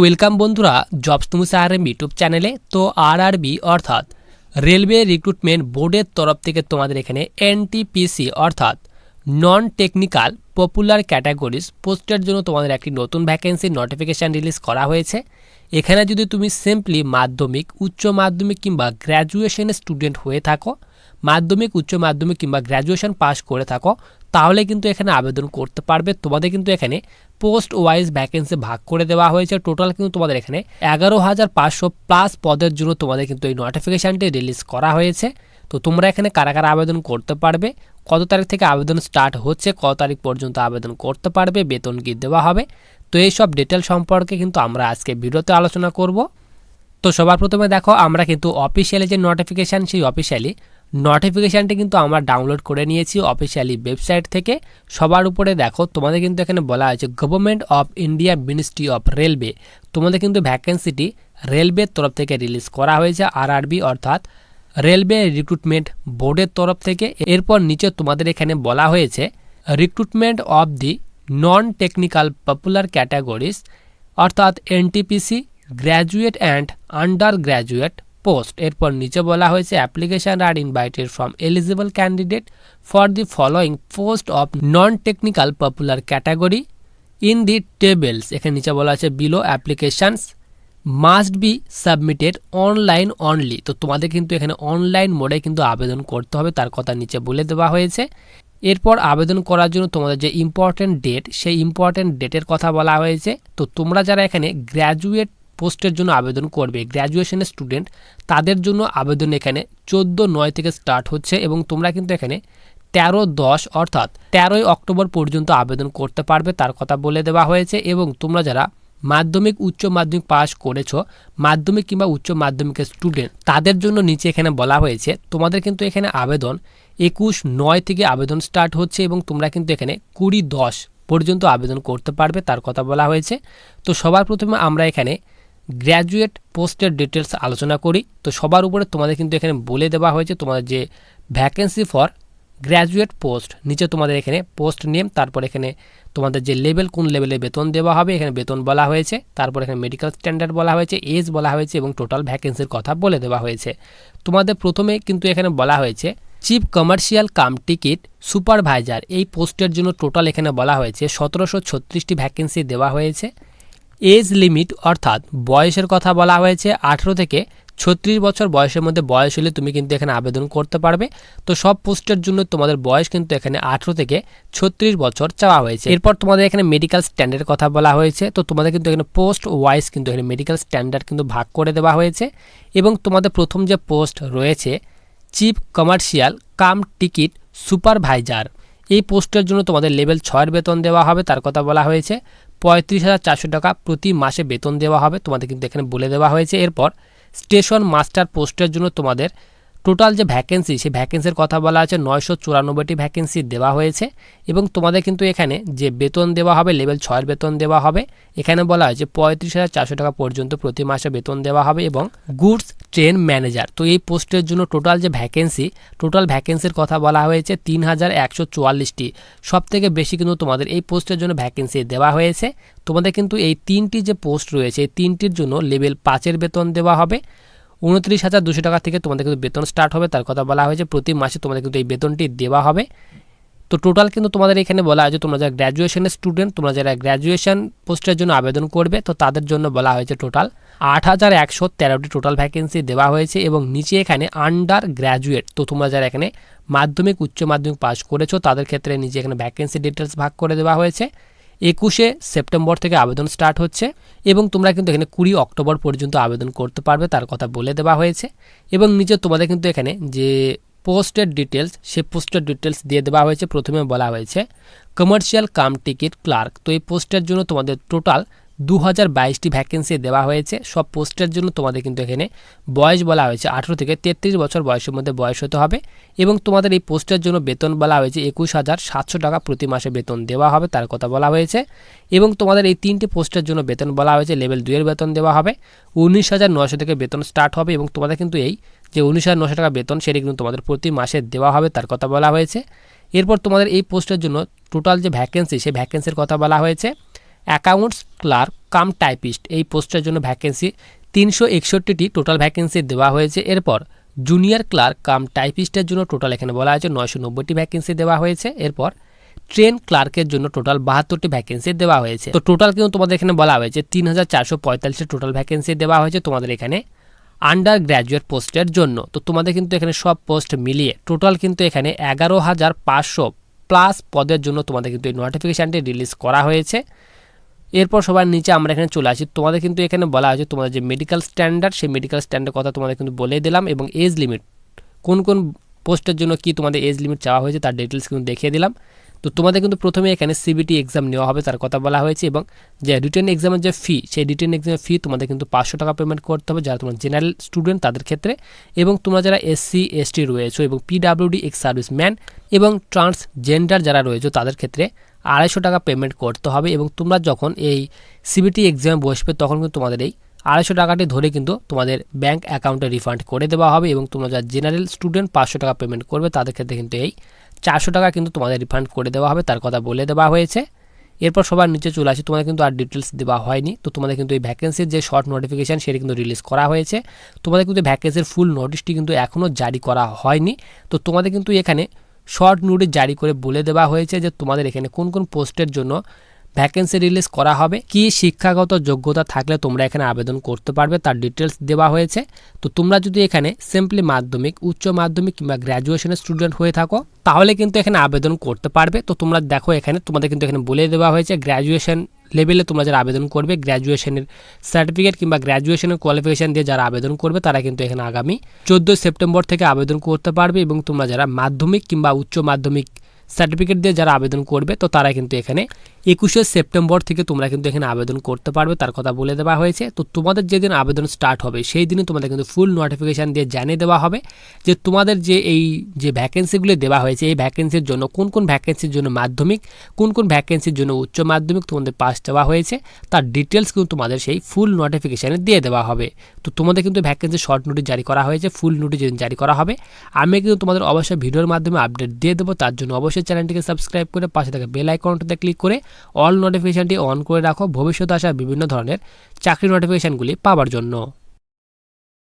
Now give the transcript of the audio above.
Welcome বন্ধুরা jobs তুমুসা আর এম ইউটিউব চ্যানেলে, তো আর আরবি অর্থাৎ রেলওয়ে রিক্রুটমেন্ট বোর্ডের তরফ থেকে তোমাদের এখানে এনটিপিসি অর্থাৎ নন টেকনিক্যাল পপুলার ক্যাটাগরিজ পোস্টের জন্য তোমাদের একটি নতুন ভ্যাকেন্সির নোটিফিকেশান রিলিজ করা হয়েছে। এখানে যদি তুমি সিম্পলি মাধ্যমিক, উচ্চ মাধ্যমিক কিংবা গ্র্যাজুয়েশনের স্টুডেন্ট হয়ে থাকো, মাধ্যমিক, উচ্চ মাধ্যমিক কিংবা গ্র্যাজুয়েশন পাস করে থাকো তাহলে কিন্তু এখানে আবেদন করতে পারবে। তোমাদের কিন্তু এখানে পোস্ট ওয়াইজ ভ্যাকেন্সি ভাগ করে দেওয়া হয়েছে। টোটাল কিন্তু তোমাদের এখানে এগারো হাজার পাঁচশো প্লাস পদের জন্য তোমাদের কিন্তু এই নোটিফিকেশানটি রিলিজ করা হয়েছে। তো তোমরা এখানে কারা কারা আবেদন করতে পারবে? কত তারিখ থেকে আবেদন স্টার্ট হচ্ছে? কত তারিখ পর্যন্ত আবেদন করতে পারবে? বেতন কি দেওয়া হবে? তো এই সব ডিটেল সম্পর্কে কিন্তু আমরা আজকে ভিডিওতে আলোচনা করব। তো সবার প্রথমে দেখো, আমরা কিন্তু অফিসিয়ালি যে নোটিফিকেশান সেই অফিসিয়ালি নোটিফিকেশানটি কিন্তু আমরা ডাউনলোড করে নিয়েছি অফিসিয়ালি ওয়েবসাইট থেকে। সবার উপরে দেখো, তোমাদের কিন্তু এখানে বলা হয়েছে government of India ministry of railway তোমাদের কিন্তু ভ্যাকেন্সিটি রেলওয়ের তরফ থেকে রিলিজ করা হয়েছে আরআরবি অর্থাৎ রেলওয়ে রিক্রুটমেন্ট বোর্ডের তরফ থেকে। এরপর নিচে তোমাদের এখানে বলা হয়েছে recruitment of the non technical popular categories অর্থাৎ NTPC graduate and undergraduate post. এরপর নিচে বলা হয়েছে, application are invited from eligible candidate for the following post of non technical popular category in the tables. এখানে নিচে বলা আছে, below applications must be submitted online only. তো তোমাদের কিন্তু এখানে অনলাইন মোডে কিন্তু আবেদন করতে হবে, তার কথা নিচে বলে দেওয়া হয়েছে। এরপর আবেদন করার জন্য তোমাদের যে ইম্পর্ট্যান্ট ডেট সেই ইম্পর্ট্যান্ট ডেটের কথা বলা হয়েছে। তো তোমরা যারা এখানে গ্র্যাজুয়েট পোস্টের জন্য আবেদন করবে গ্র্যাজুয়েশনের স্টুডেন্ট তাদের জন্য আবেদন এখানে চোদ্দ নয় থেকে স্টার্ট হচ্ছে এবং তোমরা কিন্তু এখানে তেরো দশ অর্থাৎ তেরোই অক্টোবর পর্যন্ত আবেদন করতে পারবে, তার কথা বলে দেওয়া হয়েছে। এবং তোমরা যারা মাধ্যমিক, উচ্চ মাধ্যমিক পাস করেছ, মাধ্যমিক কিংবা উচ্চ মাধ্যমিকের স্টুডেন্ট তাদের জন্য নিচে এখানে বলা হয়েছে, তোমাদের কিন্তু এখানে আবেদন একুশ নয় থেকে আবেদন স্টার্ট হচ্ছে এবং তোমরা কিন্তু এখানে কুড়ি দশ পর্যন্ত আবেদন করতে পারবে, তার কথা বলা হয়েছে। তো সবার প্রথমে আমরা এখানে গ্র্যাজুয়েট পোস্টের ডিটেলস আলোচনা করি। তো সবার উপরে তোমাদের কিন্তু এখানে বলে দেওয়া হয়েছে তোমাদের যে ভ্যাকেন্সি ফর গ্র্যাজুয়েট পোস্ট নিচে তোমাদের এখানে পোস্ট নেম তারপর এখানে তোমাদের যে লেভেল কোন লেভেলে বেতন দেওয়া হবে, এখানে বেতন বলা হয়েছে, তারপর এখানে মেডিকেল স্ট্যান্ডার্ড বলা হয়েছে এজ বলা হয়েছে এবং টোটাল ভ্যাকেন্সির কথা বলে দেওয়া হয়েছে। তোমাদের প্রথমে কিন্তু এখানে বলা হয়েছে chief commercial cum ticket supervisor এই পোস্টের জন্য টোটাল এখানে বলা হয়েছে, সতেরোশো ছত্রিশটি ভ্যাকেন্সি দেওয়া হয়েছে। এজ লিমিট অর্থাৎ বয়সের কথা বলা হয়েছে, আঠেরো থেকে ছত্রিশ বছর বয়সের মধ্যে বয়স হলে তুমি কিন্তু এখানে আবেদন করতে পারবে। তো সব পোস্টের জন্য তোমাদের বয়স কিন্তু এখানে আঠেরো থেকে ছত্রিশ বছর চাওয়া হয়েছে। এরপর তোমাদের এখানে মেডিকেল স্ট্যান্ডার্ডের কথা বলা হয়েছে, তো তোমাদের কিন্তু এখানে পোস্ট ওয়াইজ কিন্তু এখানে মেডিকেল স্ট্যান্ডার্ড কিন্তু ভাগ করে দেওয়া হয়েছে। এবং তোমাদের প্রথম যে পোস্ট রয়েছে chief commercial cum ticket supervisor এই পোস্টের জন্য তোমাদের লেভেল ছয়ের বেতন দেওয়া হবে, তার কথা বলা হয়েছে। পঁয়ত্রিশ হাজার চারশো টাকা প্রতি মাসে বেতন দেওয়া হবে, তোমাদের কিন্তু এখানে বলে দেওয়া হয়েছে। এরপর স্টেশন মাস্টার পোস্টের জন্য তোমাদের টোটাল যে ভ্যাকেন্সি, সেই ভ্যাকেন্সির কথা বলা আছে নয়শো চুরানব্বইটি ভ্যাকেন্সি দেওয়া হয়েছে এবং তোমাদের কিন্তু এখানে যে বেতন দেওয়া হবে, লেভেল ছয়ের বেতন দেওয়া হবে, এখানে বলা হয়েছে পঁয়ত্রিশ হাজার চারশো টাকা পর্যন্ত প্রতি মাসে বেতন দেওয়া হবে এবং গুডস ট্রেন ম্যানেজার। তো এই পোস্টের জন্য টোটাল যে ভ্যাকেন্সি, টোটাল ভ্যাকেন্সির কথা বলা হয়েছে তিন হাজার একশো চুয়াল্লিশটি। সব থেকে বেশি কিন্তু তোমাদের এই পোস্টের জন্য ভ্যাকেন্সি দেওয়া হয়েছে। তোমাদের কিন্তু এই তিনটি যে পোস্ট রয়েছে, এই তিনটির জন্য লেভেল পাঁচের বেতন দেওয়া হবে। উনত্রিশ হাজার দুশো টাকা থেকে তোমাদের কিন্তু বেতন স্টার্ট হবে। তার কথা বলা হয়েছে, প্রতি মাসে তোমাদের কিন্তু এই বেতনটি দেওয়া হবে। তো টোটাল কিন্তু তোমাদের এখানে বলা হয়েছে তোমরা যারা গ্র্যাজুয়েশনের স্টুডেন্ট তোমরা যারা গ্র্যাজুয়েশন পোস্টের জন্য আবেদন করবে, তো তাদের জন্য বলা হয়েছে টোটাল আট হাজার একশো তেরোটি টোটাল ভ্যাকেন্সি দেওয়া হয়েছে এবং নিচে এখানে আন্ডার গ্র্যাজুয়েট তো তোমরা যারা এখানে মাধ্যমিক, উচ্চ মাধ্যমিক পাস করেছ, তাদের ক্ষেত্রে নিচে এখানে ভ্যাকেন্সি ডিটেলস ভাগ করে দেওয়া হয়েছে। একুশে সেপ্টেম্বর থেকে আবেদন স্টার্ট হচ্ছে এবং তোমরা কিন্তু এখানে কুড়ি অক্টোবর পর্যন্ত আবেদন করতে পারবে, তার কথা বলে দেওয়া হয়েছে। এবং নিচে তোমাদের কিন্তু এখানে যে পোস্টের ডিটেলস সে পোস্টের ডিটেলস দিয়ে দেওয়া হয়েছে, প্রথমে বলা হয়েছে কমার্শিয়াল কাম টিকিট ক্লার্ক তো এই পোস্টের জন্য তোমাদের টোটাল দু হাজার বাইশটি ভ্যাকেন্সি দেওয়া হয়েছে। সব পোস্টের জন্য তোমাদের কিন্তু এখানে বয়স বলা হয়েছে। আঠেরো থেকে তেত্রিশ বছর বয়সের মধ্যে বয়স হতে হবে এবং তোমাদের এই পোস্টের জন্য বেতন বলা হয়েছে একুশ হাজার সাতশো টাকা প্রতি মাসে বেতন দেওয়া হবে, তার কথা বলা হয়েছে। এবং তোমাদের এই তিনটি পোস্টের জন্য বেতন বলা হয়েছে লেভেল দুইয়ের বেতন দেওয়া হবে। উনিশ হাজার নশো থেকে বেতন স্টার্ট হবে এবং তোমাদের কিন্তু এই যে উনিশ হাজার নশো টাকা বেতন, সেটি কিন্তু তোমাদের প্রতি মাসে দেওয়া হবে, তার কথা বলা হয়েছে। এরপর তোমাদের এই পোস্টের জন্য টোটাল যে ভ্যাকেন্সি সেই ভ্যাকেন্সির কথা বলা হয়েছে। Accounts clerk cum typist. এই পোস্টের জন্য ভ্যাকেন্সি তিনশো একষট্টিটি টোটাল ভ্যাকেন্সি দেওয়া হয়েছে। এরপর জুনিয়র ক্লার্ক কাম টাইপিস্টের জন্য টোটাল এখানে বলা হয়েছে নয়শো নব্বইটি ভ্যাকেন্সি দেওয়া হয়েছে। এরপর ট্রেন ক্লার্কের জন্য টোটাল বাহাত্তরটি ভ্যাকেন্সি দেওয়া হয়েছে। তো টোটাল কিন্তু তোমাদের এখানে বলা হয়েছে তিন হাজার চারশো টোটাল ভ্যাকেন্সি দেওয়া হয়েছে তোমাদের এখানে আন্ডার গ্র্যাজুয়েট পোস্টের জন্য। তো তোমাদের কিন্তু এখানে সব পোস্ট মিলিয়ে টোটাল কিন্তু এখানে এগারো হাজার পাঁচশো প্লাস পদের জন্য তোমাদের কিন্তু এই নোটিফিকেশানটি রিলিজ করা হয়েছে। এরপর সবার নিচে আমরা এখানে চলে আসি। তোমাদের কিন্তু এখানে বলা হয়েছে তোমাদের যে মেডিকেল স্ট্যান্ডার্ড সেই মেডিকেল স্ট্যান্ডার্ড কথা তোমাদের কিন্তু বলে দিলাম এবং এজ লিমিট কোন কোন পোস্টের জন্য কি তোমাদের এজ লিমিট চাওয়া হয়েছে তার ডিটেলস কিন্তু দেখিয়ে দিলাম। তো তোমাদের কিন্তু প্রথমে এখানে সিবিটি এক্সাম নেওয়া হবে, তার কথা বলা হয়েছে এবং যে রিটেন এক্সামের যে ফি সেই রিটেন এক্সামের ফি তোমাদের কিন্তু পাঁচশো টাকা পেমেন্ট করতে হবে যারা তোমার জেনারেল স্টুডেন্ট তাদের ক্ষেত্রে এবং তোমরা যারা এসসি এসটি রয়েছো এবং পিডাব্লিউডি এক্স সার্ভিসম্যান এবং ট্রান্সজেন্ডার যারা রয়েছে তাদের ক্ষেত্রে আড়াইশো টাকা পেমেন্ট করতে হবে এবং তোমরা যখন এই সিবিটি এক্সামে বসবে তখন কিন্তু তোমাদের এই আড়াইশো টাকাটি ধরে কিন্তু তোমাদের ব্যাঙ্ক অ্যাকাউন্টে রিফান্ড করে দেওয়া হবে এবং তোমরা যারা জেনারেল স্টুডেন্ট পাঁচশো টাকা পেমেন্ট করবে তাদের ক্ষেত্রে কিন্তু এই চারশো টাকা কিন্তু তোমাদের রিফান্ড করে দেওয়া হবে, তার কথা বলে দেওয়া হয়েছে। এরপর সবার নিচে চলে আসে, তোমাদের কিন্তু আর ডিটেলস দেওয়া হয়নি। তো তোমাদের কিন্তু এই ভ্যাকেন্সির যে শর্ট নোটিফিকেশান সেটি কিন্তু রিলিজ করা হয়েছে। তোমাদের কিন্তু ভ্যাকেন্সির ফুল নোটিশটি কিন্তু এখনও জারি করা হয়নি। তো তোমাদের কিন্তু এখানে শর্ট নোটিশ জারি করে বলে দেওয়া হয়েছে যে তোমাদের এখানে কোন কোন পোস্টের জন্য ভ্যাকেন্সি রিলিজ করা হবে। কি শিক্ষাগত যোগ্যতা থাকলে তোমরা এখানে আবেদন করতে পারবে, তার ডিটেলস দেওয়া হয়েছে। তো তোমরা যদি এখানে সিম্পলি মাধ্যমিক, উচ্চ মাধ্যমিক কিংবা গ্র্যাজুয়েশনের স্টুডেন্ট হয়ে থাকো, তাহলে কিন্তু এখানে আবেদন করতে পারবে। তো তোমরা দেখো এখানে, তোমাদের কিন্তু এখানে বলে দেওয়া হয়েছে গ্র্যাজুয়েশন লেভেলে তোমরা যারা আবেদন করবে গ্র্যাজুয়েশনের সার্টিফিকেট কিংবা গ্র্যাজুয়েশনের কোয়ালিফিকেশান দিয়ে যারা আবেদন করবে, তারা কিন্তু এখানে আগামী চোদ্দোই সেপ্টেম্বর থেকে আবেদন করতে পারবে। এবং তোমরা যারা মাধ্যমিক কিংবা উচ্চ মাধ্যমিক সার্টিফিকেট দিয়ে যারা আবেদন করবে, তো তারা কিন্তু এখানে একুশে সেপ্টেম্বর থেকে তোমরা কিন্তু এখানে আবেদন করতে পারবে। তার কথা বলে দেওয়া হয়েছে। তো তোমাদের যেদিন আবেদন স্টার্ট হবে, সেই দিনে তোমাদের কিন্তু ফুল নোটিফিকেশান দিয়ে জানিয়ে দেওয়া হবে যে তোমাদের যে এই যে ভ্যাকেন্সিগুলি দেওয়া হয়েছে, এই ভ্যাকেন্সির জন্য কোন কোন ভ্যাকেন্সির জন্য মাধ্যমিক, কোন কোন ভ্যাকেন্সির জন্য উচ্চ মাধ্যমিক তোমাদের পাস দেওয়া হয়েছে, তার ডিটেলস কিন্তু তোমাদের সেই ফুল নোটিফিকেশানে দিয়ে দেওয়া হবে। তো তোমাদের কিন্তু ভ্যাকেন্সি শর্ট নোটিশ জারি করা হয়েছে ফুল যেদিন জারি করা হবে, আমি কিন্তু তোমাদের অবশ্যই ভিডিওর মাধ্যমে আপডেট দিয়ে দেবো, তার জন্য অবশ্যই চ্যানেলটিকে সাবস্ক্রাইব করে পাশে থাকা বেল আইকনটাতে ক্লিক করে অল নোটিফিকেশানটি অন করে রাখো। ভবিষ্যতে আসা বিভিন্ন ধরনের চাকরি নোটিফিকেশানগুলি পাওয়ার জন্য।